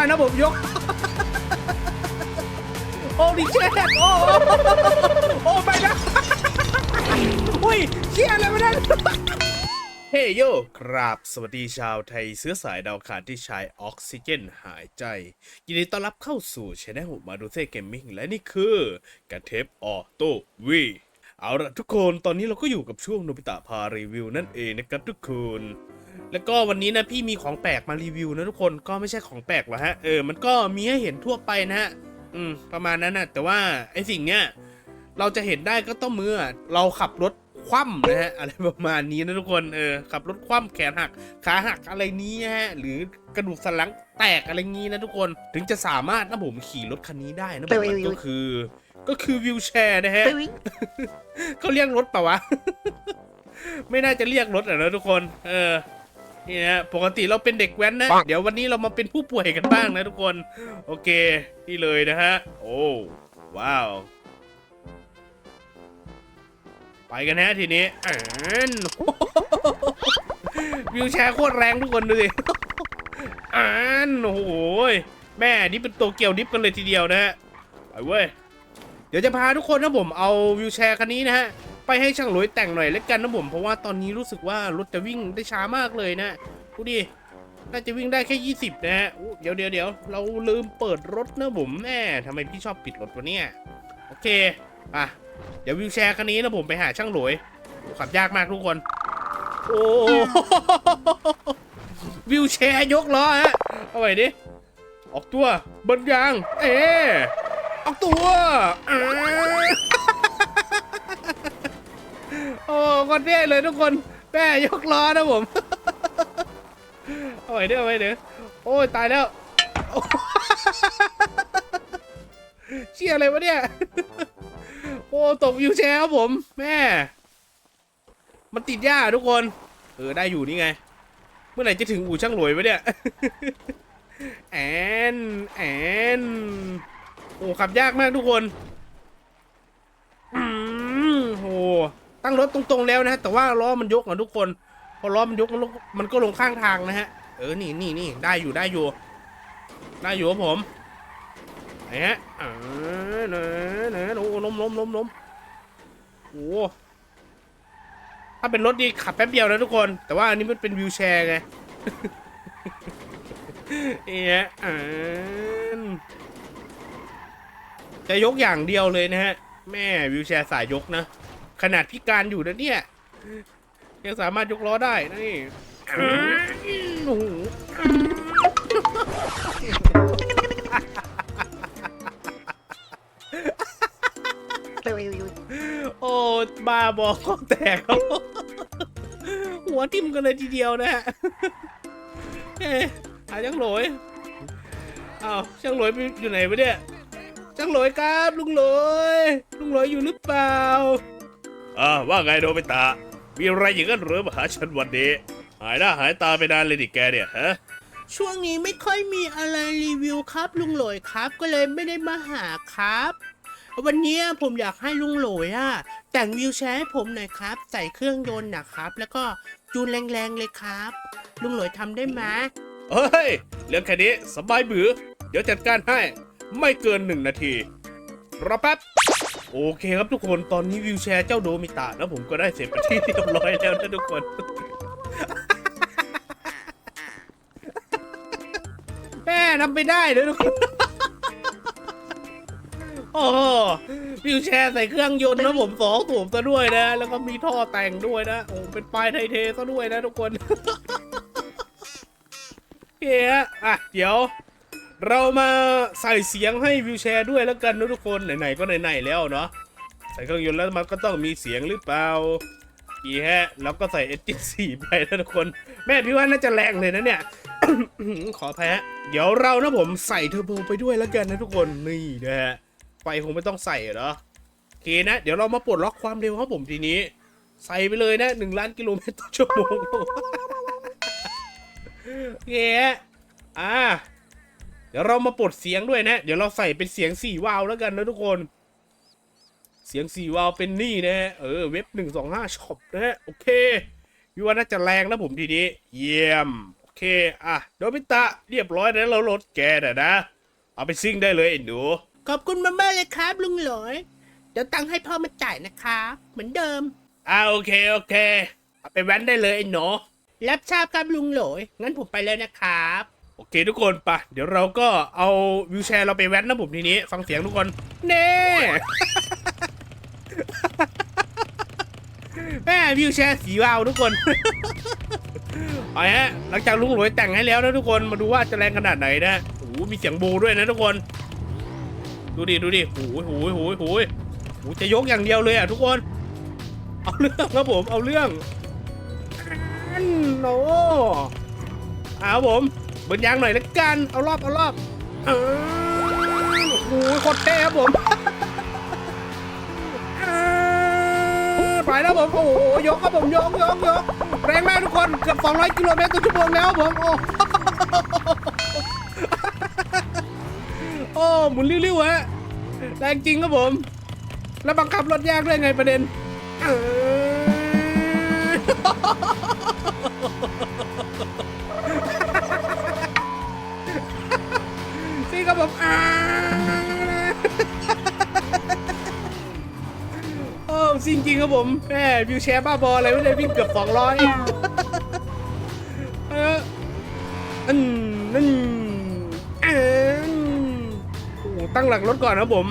มานะผมยก โอ้ดิเชตโอ้โอ้ไปนะอุ้ยเชี่ยอะไรมาเนี่ยเฮ้ยโยครับสวัสดีชาวไทยเสื้อสายดาวขาดที่ใช้ออกซิเจนหายใจ ยินดีต้อนรับเข้าสู่ช anel มาดูเซ่เกมมิ่งและนี่คือกระเทปออโต้วีเอาละทุกคนตอนนี้เราก็อยู่กับช่วงโนบิตะพารีวิวนั่นเองนะครับทุกคน แล้วก็วันนี้นะพี่มีของแปลกมารีวิวนะทุกคนก็ไม่ใช่ของแปลกหรอกฮะเออมันก็มีให้เห็นทั่วไปนะฮะอืมประมาณนั้นนะแต่ว่าไอสิ่งเนี้ยเราจะเห็นได้ก็ต้องเมื่อเราขับรถคว่ำนะฮะอะไรประมาณนี้นะทุกคนเออขับรถคว่ำแขนหักขาหักอะไรนี้ฮะหรือกระดูกสันหลังแตกอะไรงี้นะทุกคนถึงจะสามารถนะผมขี่รถคันนี้ได้นะผมมันก็คือ ก็คือวิวแชร์นะฮะเขาเรียกรถเปล่าวะ ไม่น่าจะเรียกรถอะนะทุกคน เออ นี่นะปกติเราเป็นเด็กแว้นนะ เดี๋ยววันนี้เรามาเป็นผู้ป่วยกันบ้างนะทุกคน โอเค นี่เลยนะฮะ โอ้ว้าว ไปกันฮะทีนี้อ่านวิวแชร์โคตรแรงทุกคนดูสิอ่านโอ้โหยแม่นี่เป็นตัวเกี่ยวดิฟกันเลยทีเดียวนะฮะไปเว้ยเดี๋ยวจะพาทุกคนนะผมเอาวิวแชร์คันนี้นะฮะ ไปให้ช่างหลวยแต่งหน่อยแล้วกันนะผมเพราะว่าตอนนี้รู้สึกว่ารถจะวิ่งได้ช้ามากเลยนะดูดิน่าจะวิ่งได้แค่ 20 นะฮะเดี๋ยวเดี๋ยวเดี๋ยวเราลืมเปิดรถนะผมแม่ทำไมพี่ชอบปิดรถวะเนี่ย โอเค อะ เดี๋ยววิวแชร์คันนี้นะผมไปหาช่างหลวยขับยากมากทุกคน โอ้วิวแชร์ยกล้อฮะ เอาไว้ดิ ออกตัว เบนยาง เอ๊ออกตัวอ่า โอ้คนเท่เลยทุกคนแม่ยกล้อนะผมเอาไว้เด้อเอาไว้เด้อโอ้ยตายแล้วเชี่ยอะไรวะเนี่ย โอ้ตกวิวแชร์ครับผมแม่ มันติดหญ้าทุกคน เออได้อยู่นี่ไง เมื่อไหร่จะถึงอู่ช่างหลวยวะเนี่ยแอนแอนโอ้ขับยากมากทุกคนอืมโห ตั้งรถตรงๆแล้วนะแต่ว่าล้อมันยกอะทุกคน พอล้อมันยกมันลงมันก็ลงข้างทางนะฮะ เออนี่นี่นี่ได้อยู่ได้อยู่ ได้อยู่ผมไหนฮะอ่าเนอะเนอโอ้ล้มล้มล้มล้มโอ้ถ้าเป็นรถดีขับแป๊บเดียวนะทุกคน แต่ว่าอันนี้มันเป็นวิวแชร์ไงเอ๊ะอ่านจะยกอย่างเดียวเลยนะฮะ แม่วิวแชร์สายยกนะ ขนาดพิการอยู่นะเนี่ย ยังสามารถยกล้อได้นะนี่อ่าโอ้โหโอ้บ้าบอกข้อแตกแล้วหัวทิ่มกันเลยทีเดียวนะฮะเอ๊ะหาช่างโหลยอ้าวช่างโหลยไปอยู่ไหนวะเนี่ยช่างโหลยครับ ลุงโหลยลุงโหลยอยู่หรือเปล่า อ่าว่าไงโดไปตามีอะไรอย่างนั้นเหรือมาหาฉันวันนี้ หายหน้าหายตาไปนานเลยดิแกเนี่ยฮะช่วงนี้ไม่ค่อยมีอะไรรีวิวครับ ลุงโหลยครับก็เลยไม่ได้มาหาครับ วันนี้ผมอยากให้ลุงโหลยอะแต่งวิวแชร์ให้ผมหน่อยครับ ใส่เครื่องยนต์นะครับ แล้วก็จูนแรงๆเลยครับ ลุงโหลยทำได้ไหมเฮ้ยเรื่องแค่นี้สบายบือ เดี๋ยวจัดการให้ ไม่เกินหนึ่งนาทีรอแป๊บ โอเคครับทุกคนตอนนี้วิวแชร์เจ้าโดมิตะแล้วผมก็ได้เสร็จเป็นที่เรียบร้อยแล้วนะทุกคน แม่ทำไปได้เลยทุกคนโอ้วิวแชร์ใส่เครื่องยนต์นะผมสองสูบซะด้วยนะ แล้วก็มีท่อแต่งด้วยนะโอ้เป็นปลายไทเทซะด้วยนะทุกคนเฮียอะเดี๋ยว เรามาใส่เสียงให้วิวแชร์ด้วยแล้วกันนะทุกคนไหนๆก็ไหนๆแล้วเนาะใส่เครื่องยนต์แล้วมันก็ต้องมีเสียงหรือเปล่าอีแฮะแล้วก็ใส่เอจิสี่ไปนะทุกคน แม่พี่ว่าน่าจะแรงเลยนะเนี่ย ขอแพ้เดี๋ยวเรานะผมใส่เทอร์โบไปด้วยแล้วกันนะทุกคนนี่นะฮะไฟคงไม่ต้องใส่เหรอโอเคนะ เดี๋ยวเรามาปลดล็อกความเร็วครับผมทีนี้ ใส่ไปเลยนะหนึ่งล้านกิโลเมตรต่อชั่วโมงโอเคฮะอ่า เดี๋ยวเรามาปลดเสียงด้วยนะ เดี๋ยวเราใส่เป็นเสียงสี่วาล์วแล้วกันนะทุกคน เสียงสี่วาล์วเป็นนี่นะฮะเออเว็บหนึ่งสองห้าช็อปนะฮะโอเคพี่ว่าน่าจะแรงนะผมทีนี้ เยี่ยม โอเค อะโดบิตะเรียบร้อยแล้วเรารถแกน่ะนะ เอาไปซิ่งได้เลยไอ้หนู ขอบคุณมากๆเลยครับ ลุงหลอย เดี๋ยวตังค์ให้พ่อมาจ่ายนะครับเหมือนเดิม อ่าโอเคโอเค เอาไปแว้นได้เลยไอ้หนู รับทราบครับลุงหลอย งั้นผมไปแล้วนะครับ โอเคทุกคนปะเดี๋ยวเราก็เอาวิวแชร์เราไปแว้นนะผมทีนี้ ฟังเสียงทุกคนเน่แม่วิวแชร์สีวาวทุกคนเอาฮะหลังจากลุงหลวยแต่งให้แล้วนะทุกคนมาดูว่าจะแรงขนาดไหนนะโอ้โหมีเสียงโบด้วยนะทุกคน ดูดิดูดิโอ้โหโอ้โหโอ้โหโอ้โหโอ้โหจะยกอย่างเดียวเลยอะทุกคน เอาเรื่องครับผมเอาเรื่องอันโนเอาผม บิร์นยางหน่อยละกัน เอารอบเอารอบเออโอ้โหโคตรเท่ครับผมไปแล้วผม โอ้โหยกครับผมยกยกยกแรงมากทุกคนเกือบ 200 กิโลเมตรต่อชั่วโมงแล้วผม โอ้โอ้หมุนริ้วๆฮะแรงจริงครับผม แล้วบังคับรถยากได้ไงประเด็นเออ นี่ครับผมอ่าโอ้จริงจริงๆครับผมแม่วิวแชร์บ้าบออะไรไม่ได้วิ่งเกือบ200เอออันนั่นอันโอ้ตั้งหลักรถก่อนครับผม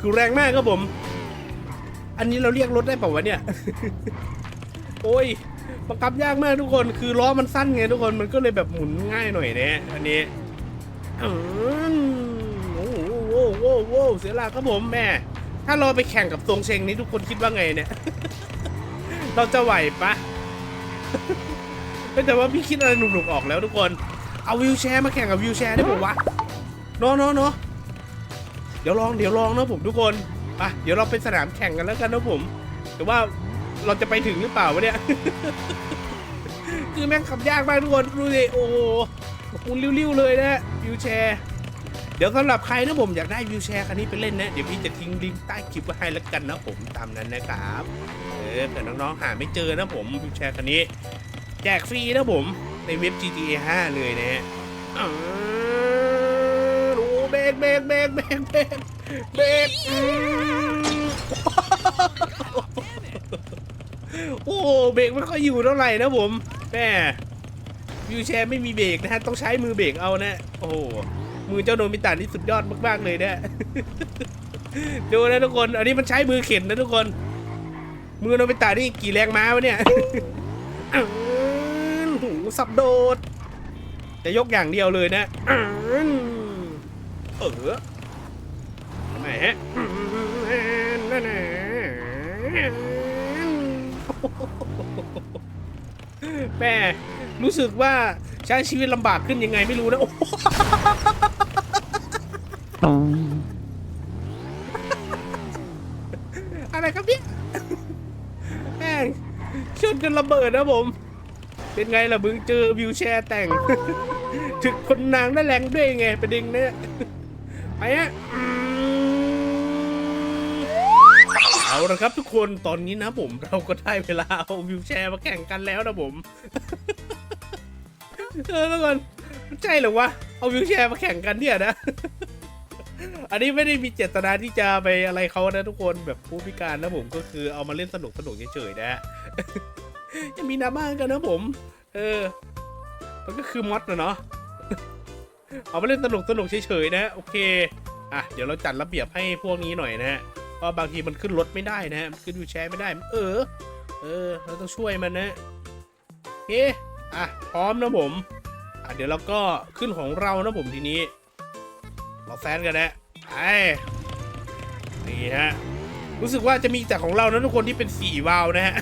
คือแรงมากครับผม อันนี้เราเรียกรถได้เปล่าวะเนี่ย โอ้ยบังคับยากมากทุกคน คือล้อมันสั้นไงทุกคน มันก็เลยแบบหมุนง่ายหน่อยนะอันนี้ อืมโอ้โหโอ้โหโอ้โหเสียหลักครับผมแม่ ถ้าเราไปแข่งกับตรงเชงนี้ทุกคนคิดว่าไงเนี่ย เราจะไหวปะแต่ว่าพี่คิดอะไรหนุกๆออกแล้วทุกคน เอาวิวแชร์มาแข่งกับวิวแชร์ได้ผมวะเนาะเนาะเนาะเดี๋ยวลองเดี๋ยวลองนะผมทุกคนไปเดี๋ยวเราไปสนามแข่งกันแล้วกันนะผม แต่ว่าเราจะไปถึงหรือเปล่าวะเนี่ย คือแม่งขับยากมากทุกคนดูดิโอ้โห มุนริ้วๆเลยนะวิวแชร์เดี๋ยวสำหรับใครนะผมอยากได้วิวแชร์คันนี้ไปเล่นนะ เดี๋ยวพี่จะทิ้งลิงก์ใต้คลิปไว้ให้แล้วกันนะผมตามนั้นนะครับเออเผื่อน้องๆหาไม่เจอนะผมวิวแชร์คันนี้ แจกฟรีนะผมในเว็บ GTA 5 เลยนะฮะโอ้เบรกเบรกเบรกเบรกเบรกเบรกโอ้เบรกไม่ค่อยอยู่เท่าไหร่นะผมแม่ วิวแชร์ไม่มีเบรกนะฮะต้องใช้มือเบรกเอานะ โอ้โหมือเจ้าโนมิตานี่สุดยอดมากๆเลยนะดูนะทุกคน อันนี้มันใช้มือเข็นนะทุกคน มือโนมิตานี่กี่แรงม้าวะเนี่ยหูสับโดด จะยกอย่างเดียวเลยนะเออทำไมฮะนั่นน่ะแม่ รู้สึกว่าใช้ชีวิตลำบากขึ้นยังไงไม่รู้นะโอ้โหอะไรครับเนี่ยแม่งชนกันระเบิดนะผม เป็นไงล่ะมึงเจอวิวแชร์แต่ง ถึกคนนางได้แรงด้วยไงประเด็นเนี่ยไปฮะอืมเอาละครับทุกคนตอนนี้นะผมเราก็ได้เวลาเอาวิวแชร์มาแข่งกันแล้วนะผม เออทุกคนใช่หรือวะ เอาวิวแชร์มาแข่งกันเนี่ยนะ อันนี้ไม่ได้มีเจตนาที่จะไปอะไรเขานะทุกคนแบบผู้พิการนะผมก็คือเอามาเล่นสนุกสนุกเฉยๆนะจะมีดราม่างกันนะผม เออ มันก็คือมอดนะเนาะ เอามาเล่นสนุกสนุกเฉยๆนะ โอเค อะ เดี๋ยวเราจัดระเบียบให้พวกนี้หน่อยนะฮะเพราะบางทีมันขึ้นรถไม่ได้นะฮะมันขึ้นวิวแชร์ไม่ได้ เออ เออ เราต้องช่วยมันนะ โอเค อะพร้อมนะผมอะเดี๋ยวเราก็ขึ้นของเรานะผมทีนี้ เราแซนกันนะไอ้นี่ฮะรู้สึกว่าจะมีแต่ของเรานะทุกคนที่เป็นสี่วาล์วนะฮะ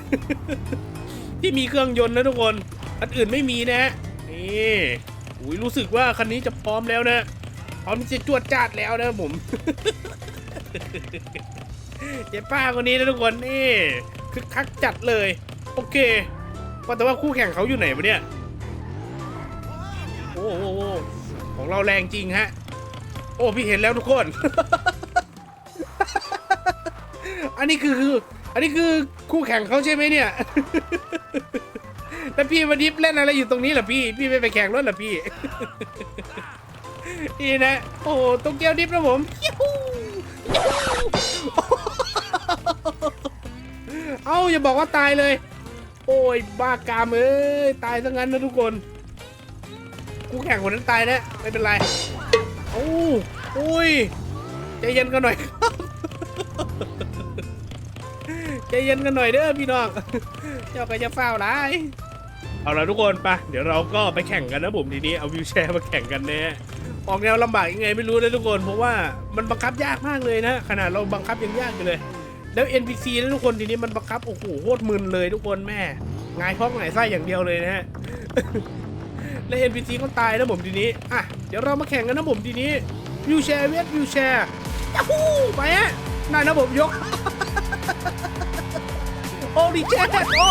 ที่มีเครื่องยนต์นะทุกคนอันอื่นไม่มีนะฮะนี่อุ้ยรู้สึกว่าคันนี้จะพร้อมแล้วนะพร้อมที่จะจวดจ้าดแล้วนะผมเจ๊ป้าคนนี้นะทุกคนนี่คึกคักจัดเลย โอเค ว่าแต่ว่าคู่แข่งเขาอยู่ไหนวะเนี่ย โอ้โหของเราแรงจริงฮะ โอ้พี่เห็นแล้วทุกคน อันนี้คือคือ อันนี้คือคู่แข่งเขาใช่ไหมเนี่ย แล้วพี่มาดิฟเล่นอะไรอยู่ตรงนี้เหรอพี่ พี่ไม่ไปแข่งรถเหรอพี่ นี่นะ โอ้โหโตเกียวดิฟนะผมเอ้าอย่าบอกว่าตายเลย โอ้ยบ้ากามเอ้ยตายซะงั้นนะทุกคน กูแข่งคนนั้นตายนะไม่เป็นไรโอ้โอ้ยใจเย็นกันหน่อยใจเย็นกันหน่อยเด้อพี่น้องเจ้าก็จะเฝ้าร้ายเอาละทุกคนไปะเดี๋ยวเราก็ไปแข่งกันนะผมทีนี้เอาวิวแชร์มาแข่งกันแน่ออกแนวลำบากยังไงไม่รู้นะทุกคน เพราะว่ามันบังคับยากมากเลยนะ ขนาดเราบังคับยังยากอยู่เลย แล้ว NPC นะทุกคนทีนี้มันบังคับ โอ้โหโคตรมึนเลยทุกคนแม่งายท้องหงายไส้อย่างเดียวเลยนะฮะ แล้ว NPC ก็ตายนะผมทีนี้ อะ เดี๋ยวเรามาแข่งกันนะผมทีนี้วิวแชร์เวทวิวแชร์ยาฮูไปฮะนายนะผมยก โอ้ดิเจโอ้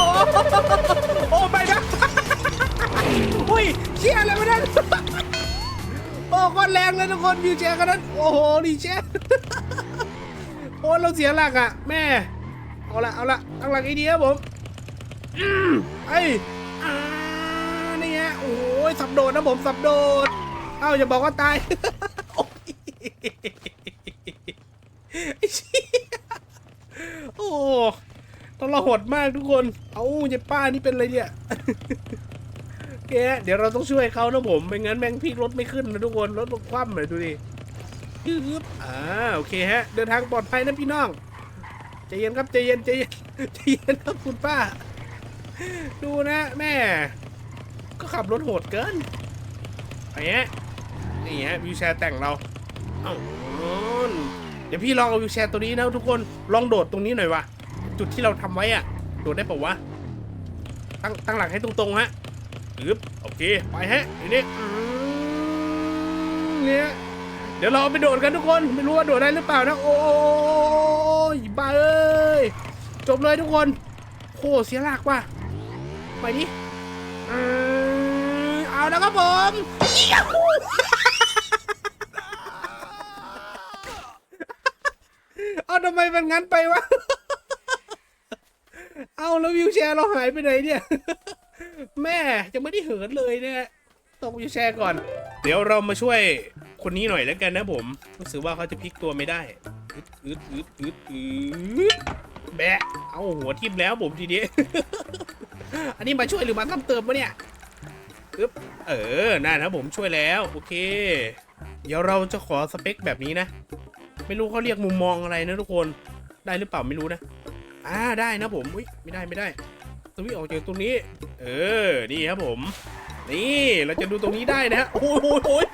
โอ้ไปนะอุ้ยเชี่ยอะไรมาเนี่ยโอ้ก้อนแรงเลยทุกคนวิวแชร์กันนั้น โอ้โหดิเจ โอ้เราเสียหลักอะ แม่ เอาละเอาละตั้งหลักไอเดียครับผมไอ้นี่ฮะโอ้ยสับโดดนะผมสับโดด เอ้าอย่าบอกว่าตายโอ้ต้องราหดมากทุกคน เอาเจ็ป้านี่เป็นอะไรเนี่ยแกเดี๋ยวเราต้องช่วยเขานะผม ไม่งั้นแม่งพลิกรถไม่ขึ้นนะทุกคน รถคว่ำเลยดูดิ ยึบอ่าโอเคฮะ เดินทางปลอดภัยนะพี่น้องใจเย็นครับใจเย็นใจเย็นใจเย็นครับคุณป้า ดูนะแม่ ก็ขับรถโหดเกินไปฮะนี่ฮะวิวแชร์แต่งเราเอ้าเดี๋ยวพี่ลองเอาวิวแชร์ตัวนี้นะทุกคนลองโดดตรงนี้หน่อยวะจุดที่เราทำไว้อะโดดได้ปะวะตั้งตั้งหลักให้ตรงๆฮะอึบโอเคไปฮะทีนี้เนี่ย ดี๋ยวเราไปโดดกันทุกคนไม่รู้ว่าโดดได้หรือเปล่านะโอ้ยบ้าเอ้ยจบเลยทุกคนโหเสียหลักว่ะไปดิอืมเอาแล้วครับผมเยี่ยมเอาทำไมมันงั้นไปวะเอาแล้ววิวแชร์เราหายไปไหนเนี่ย แม่ยังไม่ได้เหินเลยเนี่ยตกวิวแชร์ก่อน เดี๋ยวเรามาช่วย คนนี้หน่อยแล้วกันนะผม รู้สึกว่าเขาจะพลิกตัวไม่ได้อึดอึดอึดอึดแบะ เอาหัวทิ่มแล้วผมทีนี้ อันนี้มาช่วยหรือมาซ้ำเติมวะเนี่ยอึ๊บเออน่านะผมช่วยแล้ว โอเค เดี๋ยวเราจะขอสเปคแบบนี้นะ ไม่รู้เขาเรียกมุมมองอะไรนะทุกคน ได้หรือเปล่าไม่รู้นะ อ่าได้นะผม อุ้ยไม่ได้ไม่ได้ตรงนี้ออกจากตรงนี้ เออ นี่ครับผม นี่ เราจะดูตรงนี้ได้นะฮะโอ้ยโอ้ยโอ้ย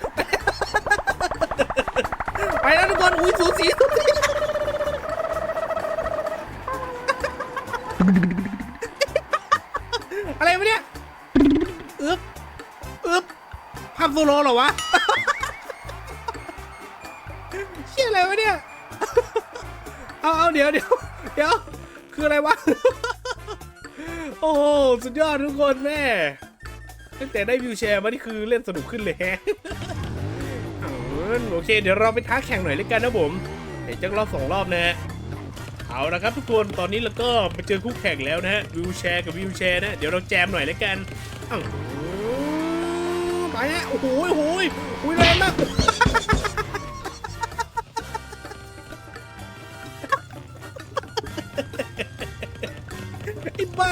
ไปแล้วทุกคน อุ้ยสูสีสูสีอะไรวะเนี่ยอึ๊บอึ๊บภาพโซโลเหรอวะเชี่ยอะไรวะเนี่ย เอาเอาเดี๋ยวเดี๋ยวเดี๋ยว คืออะไรวะ โอ้สุดยอดทุกคนแม่ตั้งแต่ได้วิวแชร์มานี่คือเล่นสนุกขึ้นเลย นโอเค เดี๋ยวเราไปท้าแข่งหน่อยเลยกันนะผมเดี๋ยวจักรอบสองรอบนะฮะเอาละครับทุกคนตอนนี้เราก็ไปเจอคู่แข่งแล้วนะฮะวิวแชร์กับวิวแชร์นะเดี๋ยวเราแจมหน่อยเลยกันอไปฮะโอ้โหโอ้โหโอ้ยแรงมากไอ้บ้า